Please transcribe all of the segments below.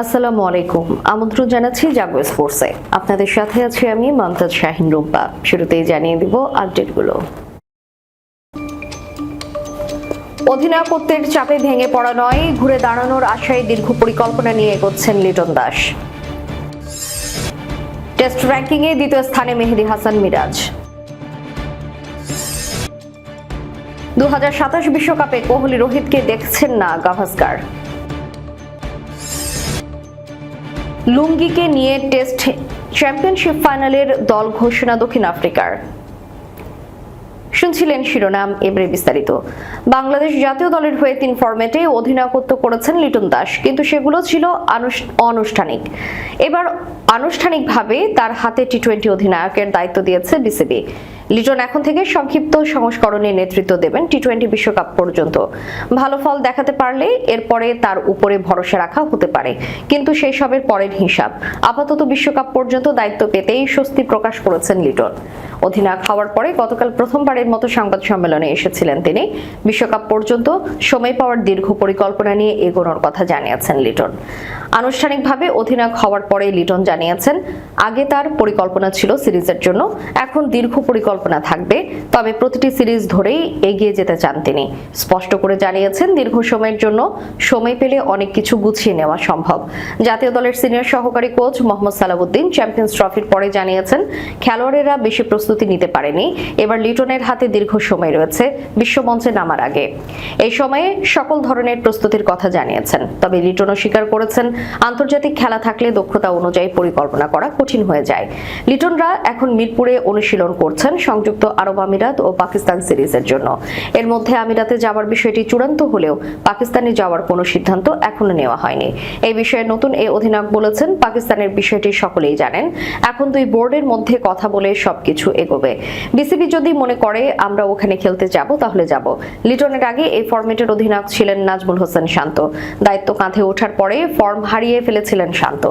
আসসালামু আলাইকুম। আমন্ত্রণ জানাচ্ছি জাগো স্পোর্টসে। আপনাদের সাথে আছি আমি মমতাজ শাহিন রুম্পা। শুরুতেই জানিয়ে দিব আপডেটগুলো। অধিনায়কত্বের চাপে ভেঙে পড়া নয়, ঘুরে দাঁড়ানোর আশায় দীর্ঘ পরিকল্পনা নিয়ে এগোচ্ছেন লিটন দাস। টেস্ট র্যাঙ্কিংয়ে দ্বিতীয় স্থানে মেহেদি হাসান মিরাজ। দু বিশ্বকাপে কোহলি, রোহিতকে দেখছেন না গাভাস্কার। লুঙ্গিকে নিয়ে টেস্ট চ্যাম্পিয়নশিপ ফাইনালের দল ঘোষণা দক্ষিণ আফ্রিকার। শুনছিলেন শিরোনাম এবারে বিস্তারিত। বাংলাদেশ জাতীয় দলের হয়ে তিন ফরম্যাটে অধিনায়কত্ব করেছেন লিটন দাস, কিন্তু সেগুলো ছিল অনানুষ্ঠানিক এবার আনুষ্ঠানিকভাবে তার হাতে টি টোয়েন্টি অধিনায়কের দায়িত্ব দিয়েছে বিসিবি। লিটন এখন থেকে সংক্ষিপ্ত সংস্করণে নেতৃত্ব দেবেন টি টোয়েন্টি বিশ্বকাপ পর্যন্ত। ভালো ফল দেখাতে পারলে এরপরে তার উপরে ভরসা রাখা হতে পারে। কিন্তু সেই সবের পরের হিসাব। আপাতত বিশ্বকাপ পর্যন্ত দায়িত্ব পেতেই স্বস্তি প্রকাশ করেছেন লিটন। অধিনায়ক হওয়ার পরে গতকাল প্রথমবারের মতো সংবাদ সম্মেলনে এসেছিলেন তিনি। বিশ্বকাপ পর্যন্ত সময় পাওয়ার দীর্ঘ পরিকল্পনা নিয়ে এগোনোর কথা জানিয়েছেন লিটন। আনুষ্ঠানিকভাবে অধিনায়ক হওয়ার পরে লিটন জানিয়েছেন, আগে তার পরিকল্পনা ছিল সিরিজের জন্য, এখন দীর্ঘ পরিকল্পনা থাকবে, তবে প্রতিটি সিরিজ ধরেই এগিয়ে যেতে চান তিনি। স্পষ্ট করে জানিয়েছেন, দীর্ঘ সময়ের জন্য সময় পেলে অনেক কিছু গুছিয়ে নেওয়া সম্ভব। জাতীয় দলের সিনিয়র সহকারী কোচ মোহাম্মদ সালাউদ্দিন চ্যাম্পিয়ন্স ট্রফির পরে জানিয়েছেন, খেলোয়াড়েরা বেশি প্রস্তুতি নিতে পারেনি, এবার লিটনের হাতে দীর্ঘ সময় রয়েছে, বিশ্বমঞ্চে নামার আগে। এই সময়ে সকল ধরনের প্রস্তুতির কথা জানিয়েছেন, তবে লিটনও স্বীকার করেছেন আন্তর্জাতিক খেলা থাকলে দক্ষতা অনুযায়ী পরিকল্পনা করা কঠিন হয়ে যায়। লিটনরা এখন মিরপুরে অনুশীলন করছেন সংযুক্ত আরব আমিরাত ও পাকিস্তান সিরিজের জন্য। এর মধ্যে আমিরাতে যাওয়ার বিষয়টি চূড়ান্ত হলেও পাকিস্তানে যাওয়ার কোনো সিদ্ধান্ত এখনও নেওয়া হয়নি। এই বিষয়ে নতুন এই অধিনায়ক বলেছেন, পাকিস্তানের বিষয়টি সকলেই জানেন। এখন দুই বোর্ডের মধ্যে কথা বলে সবকিছু এগোবে। বিসিবি যদি মনে করে, আমরা ওখানে খেলতে যাব, তাহলে যাব। লিটনের আগে এই ফরম্যাটের অধিনায়ক ছিলেন নাজমুল হোসেন শান্ত। দায়িত্ব কাঁধে ওঠার পরে ফর্ম হারিয়ে ফেলেছিলেন শান্ত।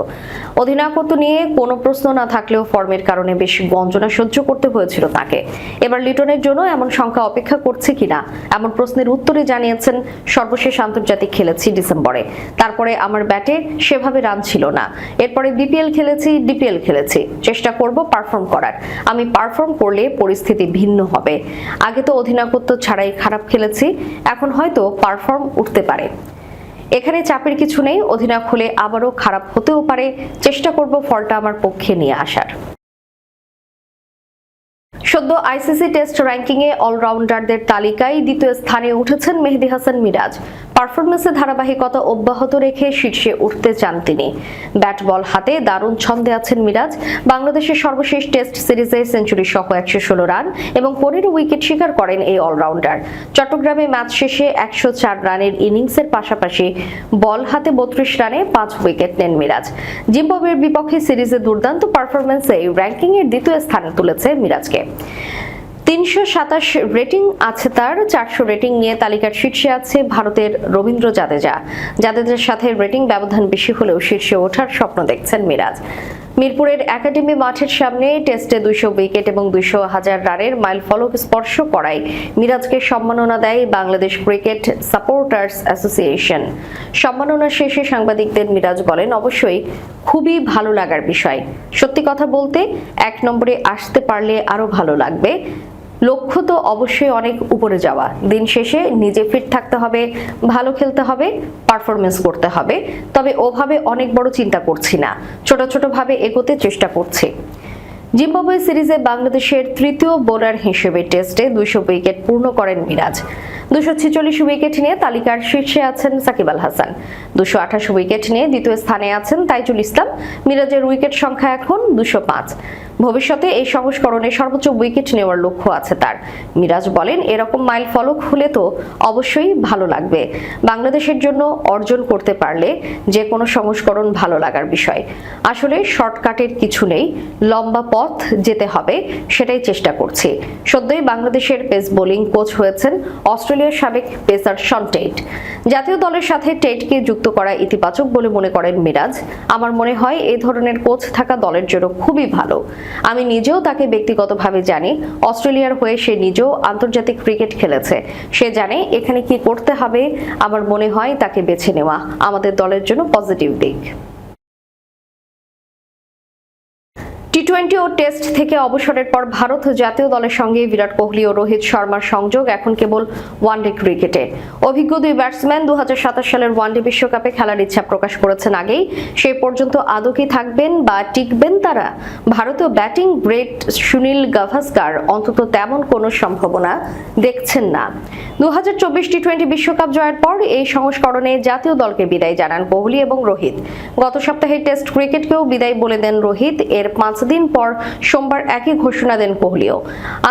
অধিনায়কত্ব নিয়ে কোনো প্রশ্ন না থাকলেও ফর্মের কারণে বেশ গঞ্জনা সহ্য করতে হয়েছিল তাকে। এবার লিটনের জন্য এমন সংখ্যা অপেক্ষা করছে কিনা, এমন প্রশ্নের উত্তরে জানিয়েছেন সর্বশেষ আন্তর্জাতিক খেলেছি ডিসেম্বরে। তারপরে আমার ব্যাটে সেভাবে রান ছিল না। এরপরে বিপিএল খেলেছি, ডিপিএল খেলেছি। চেষ্টা করব পারফর্ম করার। আমি পারফর্ম করলে পরিস্থিতি ভিন্ন হবে। আগে তো অধিনায়কত্ব ছাড়াই খারাপ খেলেছি, এখন হয়তো পারফর্ম উঠতে পারে। এখানে চাপের কিছু নেই, অধিনায়ক হলে আবারও খারাপ হতেও পারে। চেষ্টা করব ফলটা আমার পক্ষে নিয়ে আসার। সদ্য আইসিসি টেস্ট র্যাঙ্কিংয়ে অলরাউন্ডারদের তালিকায় দ্বিতীয় স্থানে উঠেছেন মেহেদি হাসান মিরাজ। পারফরমেন্সে ধারাবাহিকতা অব্যাহত রেখে শীর্ষে উঠতে চান তিনি। ব্যাট বল হাতে দারুণ ছন্দে আছেন মিরাজ। বাংলাদেশের সর্বশেষ টেস্ট সিরিজে সেঞ্চুরি সহ একশো ষোলো রান এবং পনেরো উইকেট শিকার করেন এই অলরাউন্ডার। চট্টগ্রামে ম্যাচ শেষে একশো চার রানের ইনিংসের পাশাপাশি বল হাতে বত্রিশ রানে পাঁচ উইকেট নেন মিরাজ। জিম্বাবুয়ের বিপক্ষে সিরিজে দুর্দান্ত পারফরমেন্সে র্যাঙ্কিংয়ের দ্বিতীয় স্থানে তুলেছে মিরাজকে। তিনশো সাতাশ রেটিং আছে তার, চারশো রেটিং নিয়ে তালিকার শীর্ষে আছে ভারতের রবীন্দ্র জাদেজা। জাদেজার সাথে রেটিং ব্যবধান বেশি হলেও শীর্ষে ওঠার স্বপ্ন দেখছেন মিরাজ। মিরপুরের একাডেমি মাঠের সামনে টেস্টে দুইশো উইকেট এবং দুইশো হাজার রানের মাইল ফলক স্পর্শ করায় মিরাজকে সম্মাননা দেয় বাংলাদেশ ক্রিকেট সাপোর্টার্স অ্যাসোসিয়েশন। সম্মাননা শেষে সাংবাদিকদের মিরাজ বলেন, অবশ্যই খুবই ভালো লাগার বিষয়। সত্যি কথা বলতে, এক নম্বরে আসতে পারলে আরও ভালো লাগবে। লক্ষ্য তো অবশ্যই অনেক উপরে যাওয়া। দিন শেষে নিজে ফিট থাকতে হবে, ভালো খেলতে হবে পারফরমেন্স করতে হবে। তবে ওভাবে অনেক বড় চিন্তা করছি না। ছোট ছোট ভাবে এগোতে চেষ্টা করছি। জিম্বাবুয়ে সিরিজে বাংলাদেশের তৃতীয় বোলার হিসেবে টেস্টে দুইশো উইকেট পূর্ণ করেন মিরাজ। দুশো ছেচল্লিশ উইকেট নিয়ে তালিকার শীর্ষে আছেন সাকিব আল হাসান। দুশো আঠাশ উইকেট নিয়ে দ্বিতীয় স্থানে আছেন তাইজুল ইসলাম। মিরাজের উইকেট সংখ্যা এখন দুশো পাঁচ। ভবিষ্যতে এই সংস্করণে সর্বোচ্চ উইকেট নেওয়ার লক্ষ্য আছে তার। মিরাজ বলেন, এরকম মাইল ফলক হলে তো অবশ্যই ভালো লাগবে। বাংলাদেশের জন্য অর্জন করতে পারলে যে কোনো সংস্করণ ভালো লাগার বিষয়। আসলে শর্টকাটের কিছু নেই, লম্বা পথ যেতে হবে, সেটাই চেষ্টা করছি। সদ্যই বাংলাদেশের পেস বোলিং কোচ হয়েছেন অস্ট্রেলিয়ার সাবেক পেসার শন টেট জাতীয় দলের সাথে টেটকে যুক্ত করা ইতিবাচক বলে মনে করেন মিরাজ। আমার মনে হয় এই ধরনের কোচ থাকা দলের জন্য খুবই ভালো। আমি নিজেও তাকে ব্যক্তিগতভাবে জানি। অস্ট্রেলিয়ার হয়ে সে নিজেও আন্তর্জাতিক ক্রিকেট খেলেছে। সে জানে এখানে কি করতে হবে। আমার মনে হয় তাকে বেছে নেওয়া। আমাদের দলের জন্য পজিটিভ দিক। টি টোয়েন্টি ও টেস্ট থেকে অবসরের পর ভারত জাতীয় দলের সঙ্গে বিরাট কোহলি ও রোহিত শর্মার সংযোগ এখন কেবল ওয়ানডে ক্রিকেটে অভিজ্ঞ দুই ব্যাটসম্যান দু সালের ওয়ানডে বিশ্বকাপে খেলার ইচ্ছা প্রকাশ করেছেন আগেই। সেই পর্যন্ত আদৌ থাকবেন বা টিকবেন তারা? ভারতীয় ব্যাটিং গ্রেট সুনীল গাভাস্কার অন্তত তেমন কোনো সম্ভাবনা দেখছেন না। দু টি টোয়েন্টি বিশ্বকাপ জয়ের পর এই সংস্করণে জাতীয় দলকে বিদায় জানান কোহলি এবং রোহিত। গত সপ্তাহে টেস্ট ক্রিকেটকেও বিদায় বলে দেন রোহিত। এর পাঁচ দিন পর সোমবার একই ঘোষণা দেন কোহলিও।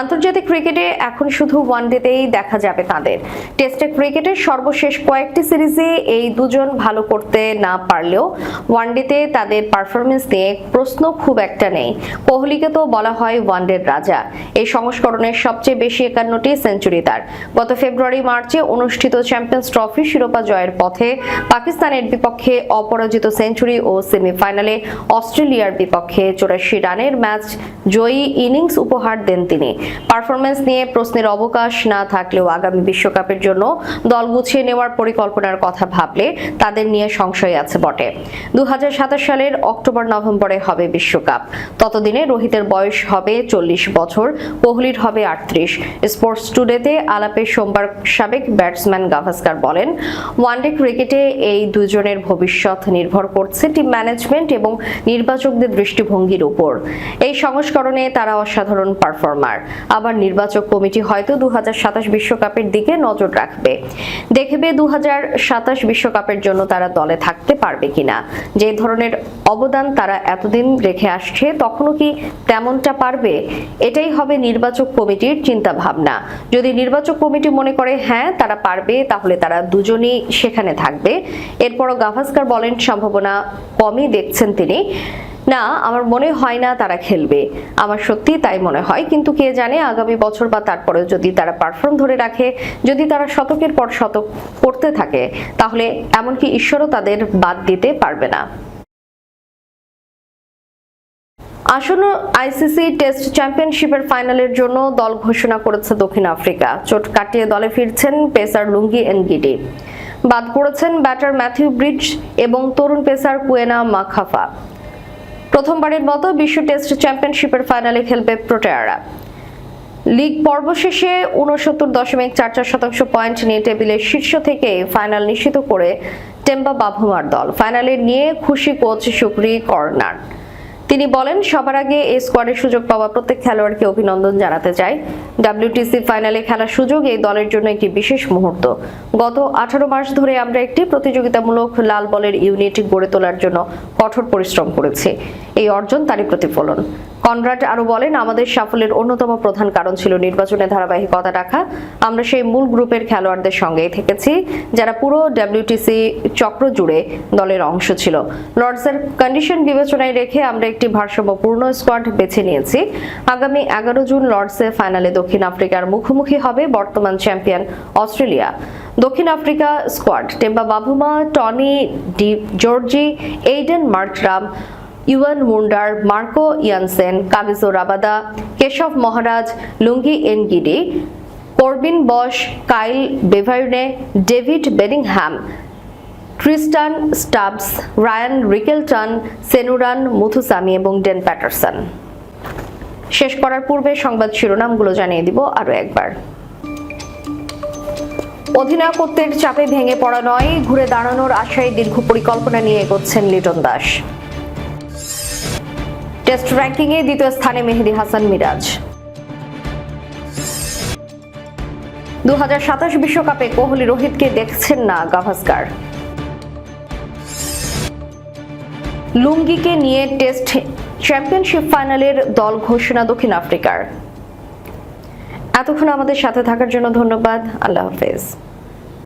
আন্তর্জাতিক ক্রিকেটে এখন শুধু ওয়ানডেতেই দেখা যাবে তাদের। টেস্টে ক্রিকেটের সর্বশেষ কয়েকটি সিরিজে এই দুজন ভালো করতে না পারলেও ওয়ানডেতে তাদের পারফরমেন্স নিয়ে প্রশ্ন খুব একটা নেই। কোহলিকে তো বলা হয় ওয়ানডের রাজা। এই সংস্করণের সবচেয়ে বেশি একান্নটি সেঞ্চুরি তার। গত ফেব্রুয়ারি, মার্চে অনুষ্ঠিত চ্যাম্পিয়ন্স ট্রফি শিরোপা জয়ের পথে পাকিস্তানের বিপক্ষে অপরাজিত সেঞ্চুরি ও সেমিফাইনালে অস্ট্রেলিয়ার বিপক্ষে চৌরাশি রানের ম্যাচ জয়ী ইনিংস উপহার দেন তিনি। পারফরমেন্স নিয়ে প্রশ্নের অবকাশ না থাকলেও আগামী বিশ্বকাপের জন্য দল গুছিয়ে নেওয়ার পরিকল্পনার কথা ভাবলে তাদের নিয়ে সংশয় আছে বটে। দু সালের অক্টোবর, নভেম্বরে হবে বিশ্বকাপ। ততদিনে রোহিতের বয়স হবে চল্লিশ বছর, কোহলির হবে আটত্রিশ। স্পোর্টস টুডেতে আলাপে সোমবার সাবেক ব্যাটসম্যান গাভাস্কার বলেন, ওয়ানডে ক্রিকেটে এই দুজনের ভবিষ্যৎ নির্ভর করছে টিম ম্যানেজমেন্ট এবং নির্বাচকদের দৃষ্টিভঙ্গির উপর। এই সংস্করণে তারা অসাধারণ পারফর্মার। আবার নির্বাচক কমিটি হয়তো দু বিশ্বকাপের দিকে নজর রাখবে। দেখবে দু বিশ্বকাপের জন্য তারা দলে থাকতে পারবে কিনা। যে ধরনের অবদান তারা এতদিন রেখে আসছে, তখনও কি তেমনটা পারবে? এটাই হবে নির্বাচক কমিটির চিন্তা ভাবনা যদি নির্বাচক কমিটি মনে করে হ্যাঁ তারা পারবে তাহলে তারা দুজনই সেখানে থাকবে। এরপরও গাভাস্কার বলেন সম্ভাবনা কমই দেখছেন তিনি। না, আমার মনে হয় না তারা খেলবে। আমার সত্যি তাই মনে হয়, কিন্তু কে জানে আগামী বছর বা তারপরে যদি তারা পারফর্ম ধরে রাখে, যদি তারা শতকের পর শতক করতে থাকে, তাহলে এমনকি ঈশ্বরও তাদের বাদ দিতে পারবে না। আসন্ন আইসিসি টেস্ট চ্যাম্পিয়নশিপের ফাইনালের জন্য দল ঘোষণা করেছে দক্ষিণ আফ্রিকা। চোট কাটিয়ে দলে ফিরছেন পেসার লুঙ্গি এনগিডি। বাদ পড়েছেন ব্যাটার ম্যাথিউ ব্রিজ এবং তরুণ পেসার কুয়েনা মাখাফা। প্রথমবারের মতো বিশ্ব টেস্ট চ্যাম্পিয়নশিপের ফাইনালে খেলবে প্রোটেয়ারা। লিগ পর্ব শেষে উনসত্তর দশমিক চার চার শতাংশ পয়েন্ট নিয়ে টেবিলের শীর্ষ থেকে ফাইনাল নিশ্চিত করে টেম্বা বাভুমার দল। ফাইনালে নিয়ে খুশি কোচ সুপ্রি কর্নার। তিনি বলেন, সবার আগে এই স্কোয়াডের সুযোগ পাওয়া প্রত্যেক খেলোয়াড়কে অভিনন্দন জানাতে চাই। ডাব্লিউটিসি ফাইনালে খেলার সুযোগ এই দলের জন্য একটি বিশেষ মুহূর্ত। গত আঠারো মাস ধরে আমরা একটি প্রতিযোগিতামূলক লাল বলের ইউনিট গড়ে তোলার জন্য কঠোর পরিশ্রম করেছি। এই অর্জন তারই প্রতিফলন। কনরাড আরও বলেন, আমাদের সাফল্যের অন্যতম প্রধান কারণ ছিল নির্বাচনে ধারাবাহিকতা রাখা। আমরা সেই মূল গ্রুপের খেলোয়াড়দের সঙ্গেই থেকেছি, যারা পুরো ডাব্লিউটিসি চক্র জুড়ে দলের অংশ ছিল। লর্ডসের কন্ডিশন বিবেচনায় রেখে আমরা একটি ভারসাম্যপূর্ণ স্কোয়াড বেছে নিয়েছি। আগামী এগারো জুন লর্ডসে ফাইনালে দক্ষিণ আফ্রিকার মুখোমুখি হবে বর্তমান চ্যাম্পিয়ন অস্ট্রেলিয়া। দক্ষিণ Africa squad Temba Bavuma, Tony de Zorzi Aiden Markram, Wiaan Mulder, Marco Jansen Kagiso Rabada, Keshav Maharaj, Lungi Ngidi, Corbin Bosch, Kyle Verreynne, David Bedingham Tristan Stubbs Ryan Rickelton Senuran Muthusamy এবং Dane Patterson শেষ করার পূর্বে সংবাদ শিরোনামগুলো জানিয়ে দিব আরও একবার। অধিনায়কত্বের চাপে ভেঙে পড়া নয়, ঘুরে দাঁড়ানোর আশায় দীর্ঘ পরিকল্পনা নিয়ে এগোচ্ছেন লিটন দাস। টেস্ট র্যাঙ্কিংয়ে দ্বিতীয় স্থানে মেহেদি হাসান মিরাজ। দু বিশ্বকাপে কোহলি, রোহিতকে দেখছেন না গাভাস্কার। লুঙ্গিকে নিয়ে টেস্ট চ্যাম্পিয়নশিপ ফাইনালের দল ঘোষণা দক্ষিণ আফ্রিকার। এতক্ষণ আমাদের সাথে থাকার জন্য ধন্যবাদ। আল্লাহ হাফেজ।